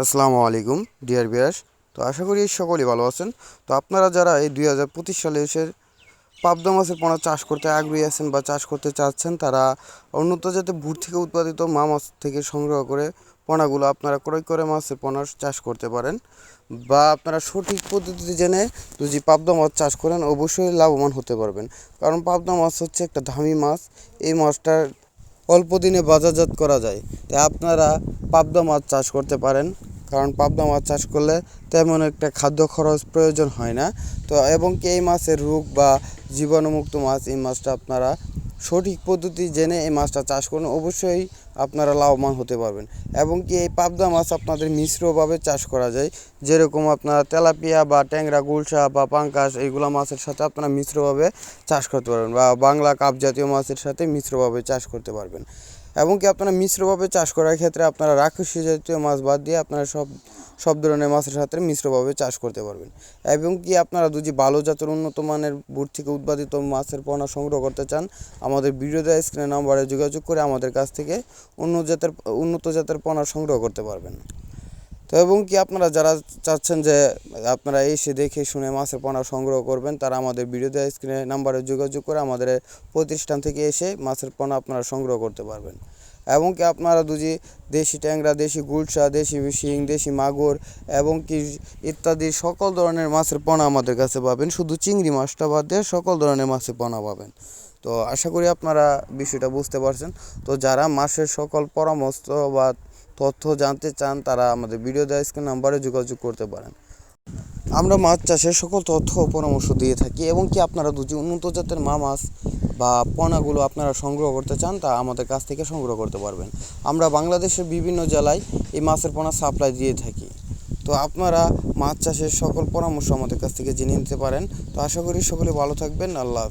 আসসালামু আলাইকুম, ডিয়ার বিয়াস তো আশা করি সকলেই ভালো আছেন। তো আপনারা যারা এই দুই হাজার পঁচিশ সালে এসে পাবদা মাছের পোনা চাষ করতে আগ্রহী আছেন বা চাষ করতে চাচ্ছেন, তারা উন্নত জাতের ভুট থেকে উৎপাদিত মা মাছ থেকে সংগ্রহ করে পোনাগুলো আপনারা ক্রয় করে মাছের পোনার চাষ করতে পারেন বা আপনারা সঠিক পদ্ধতিতে জেনে যদি পাবদা মাছ চাষ করেন, অবশ্যই লাভবান হতে পারবেন। কারণ পাবদা মাছ হচ্ছে একটা দামি মাছ। এই মাছটার অল্প দিনে বাজারজাত করা যায়। তাই আপনারা পাবদা মাছ চাষ করতে পারেন। কারণ পাবদা মাছ চাষ করলে তেমন একটা খাদ্য খরচ প্রয়োজন হয় না। তো এবং কি এই মাছের রোগ বা জীবাণুমুক্ত মাছ, এই মাছটা আপনারা সঠিক পদ্ধতি জেনে এই মাছটা চাষ করুন। অবশ্যই আপনারা লাভবান হতে পারবেন। এবং কি এই পাবদা মাছ আপনাদের মিশ্রভাবে চাষ করা যায়? যেরকম আপনারা তেলাপিয়া বা ট্যাংরা, গুলশা বা পাঙ্কাশ এইগুলো মাছের সাথে আপনারা মিশ্রভাবে চাষ করতে পারবেন বা বাংলা কাপ জাতীয় মাছের সাথে মিশ্রভাবে চাষ করতে পারবেন। এবং কি আপনারা মিশ্রভাবে চাষ করার ক্ষেত্রে আপনারা রাক্ষসী জাতীয় মাছ বাদ দিয়ে আপনারা সব সব ধরনের মাছের সাথে মিশ্রভাবে চাষ করতে পারবেন। এবং কি আপনারা যদি ভালো জাতের উন্নত মানের বুট থেকে উৎপাদিত মাছের পোনা সংগ্রহ করতে চান, আমাদের ভিডিও দেওয়া স্ক্রিনে নাম্বারে যোগাযোগ করে আমাদের কাছ থেকে উন্নত জাতের উন্নত জাতের পোনা সংগ্রহ করতে পারবেন। তো এবং কি আপনারা যারা চাচ্ছেন যে আপনারা এসে দেখে শুনে মাছের পোনা সংগ্রহ করবেন, তারা আমাদের ভিডিও দেওয়া স্ক্রিনে নাম্বারে যোগাযোগ করে আমাদের প্রতিষ্ঠান থেকে এসে মাছের পোনা আপনারা সংগ্রহ করতে পারবেন। এবং কি আপনারা যদি দেশি ট্যাংরা, দেশি গুলশা, দেশি শিং, দেশি মাগুর এবং কি ইত্যাদি সকল ধরনের মাছের পোনা আমাদের কাছে পাবেন। শুধু চিংড়ি মাছটা বাদ দিয়ে সকল ধরনের মাছের পোনা পাবেন। তো আশা করি আপনারা বিষয়টা বুঝতে পারছেন। তো যারা মাছের সকল পরামর্শ বা তথ্য জানতে চান, তারা আমাদের ভিডিও দেওয়া স্ক্রিন নাম্বারে যোগাযোগ করতে পারেন। আমরা মাছ চাষের সকল তথ্য ও পরামর্শ দিয়ে থাকি এবং কি আপনারা যদি উন্নত জাতের মা মাছ বা পোনাগুলো আপনারা সংগ্রহ করতে চান, তা আমাদের কাছ থেকে সংগ্রহ করতে পারবেন। আমরা বাংলাদেশের বিভিন্ন জেলায় এই মাছের পোনা সাপ্লাই দিয়ে থাকি। তো আপনারা মাছ চাষের সকল পরামর্শ আমাদের কাছ থেকে জেনে নিতে পারেন। তো আশা করি সকলে ভালো থাকবেন। আল্লাহ